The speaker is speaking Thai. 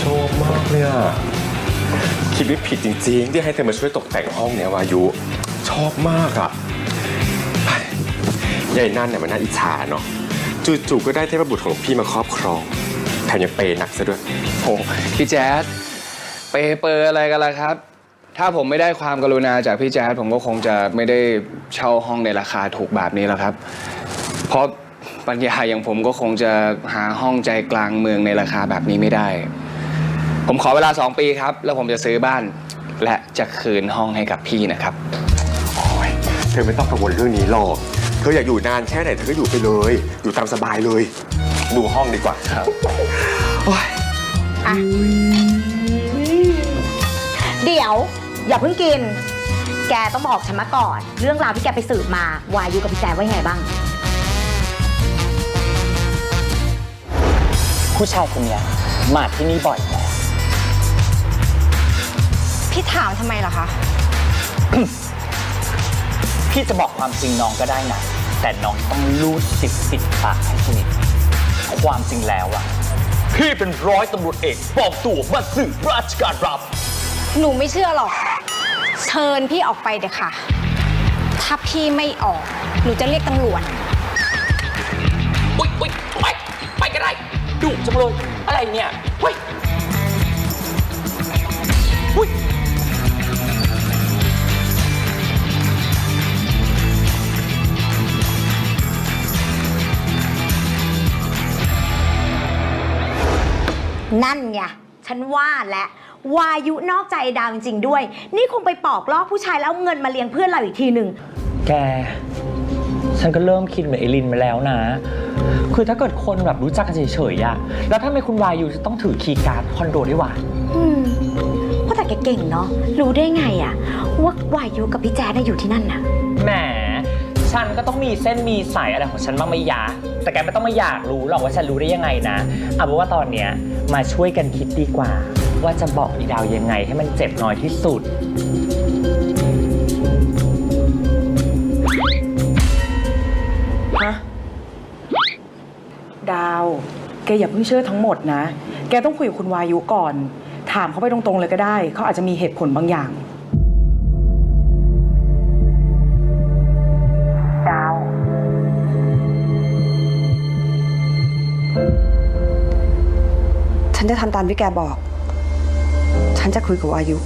ชอบมากเลยอะคิดไม่ผิดจริงๆ ที่ให้เธอมาช่วยตกแต่งห้องเนี่ยวายุ ชอบมากอะไปยายนั่นเนี่ยมันน่าอิจฉาเนาะจู่ๆก็ได้เทพบุตรของพี่มาครอบครองแถมยังเปย์หนักซะด้วยโอ้พี่แจ๊ดเปเปอร์อะไรกันล่ะครับ ถ้าผมไม่ได้ความกรุณาจากพี่แจ๊ดผมก็คงจะไม่ได้เช่าห้องในราคาถูกแบบนี้แล้วครับ เพราะ ปัญญาอย่างผมก็คงจะหาห้องใจกลางเมืองในราคาแบบนี้ไม่ได้ ผมขอเวลา 2 ปีครับ แล้วผมจะซื้อบ้าน และจะคืนห้องให้กับพี่นะครับ โอ้ยเธอไม่ต้องกังวลเรื่องนี้หรอก เธออยากอยู่นานแค่ไหนเธอก็อยู่ไปเลย อยู่ตามสบายเลย ดูห้องดีกว่าครับโอ้ยเดี๋ยวอย่าเพิ่งกิน แกต้องบอกฉันมาก่อน เรื่องราวที่แกไปสืบมาวายุกับพี่แจ๊ดว่ายังไงบ้าง ผู้ชายคนเนี้ยมาที่นี่บ่อยแล้วพี่ถามทำไมล่ะคะ พี่จะบอกความจริงน้องก็ได้นะ แต่น้องต้องรูดสิบปิดปากให้สนิทความจริงแล้วอะพี่เป็นร้อยตำรวจเอกปลอมตัวมาสืบราชการรับ หนูไม่เชื่อหรอก เชิญพี่ออกไปเดี๋ยวค่ะ ถ้าพี่ไม่ออก หนูจะเรียกตำรวจ อุ๊ยอุ๊ยไปไปก็ได้ ดุจังเลย อะไรเนี่ยเฮ้ยอุ๊ยนั่นไงฉันว่าและวายุนอกใจดาวจริงๆด้วย นี่คงไปปอกลอกผู้ชายแล้วเอาเงินมาเลี้ยงเพื่อนเราอีกทีหนึ่ง แก ฉันก็เริ่มคิดเหมือนเอลินมาแล้วนะ คือถ้าเกิดคนแบบรู้จักกันเฉยๆอะแล้วถ้าไม่คุณวายูจะต้องถือคีย์การ์ดคอนโดด้วยวะอืมว่าแต่แกเก่งเนาะรู้ได้ไงอะว่าวายุกับพี่แจ๊ดน่ะอยู่ที่นั่นน่ะ แหม ฉันก็ต้องมีเส้นมีสายอะไรของฉันบ้างไหมยะแต่แกไม่ต้องมาอยากรู้หรอกว่าฉันรู้ได้ยังไงนะเอาเป็นว่าตอนเนี้ยมาช่วยกันคิดดีกว่า ว่าจะบอกอีดาวยังไงให้มันเจ็บน้อยที่สุด แกอย่าเพิ่งเชื่อทั้งหมดนะ แกต้องคุยกับคุณวายุก่อน ถามเขาไปตรงๆเลยก็ได้ เขาอาจจะมีเหตุผลบางอย่าง ดาว ฉันจะทำตามที่แกบอก ฉันจะคุยกับวายุ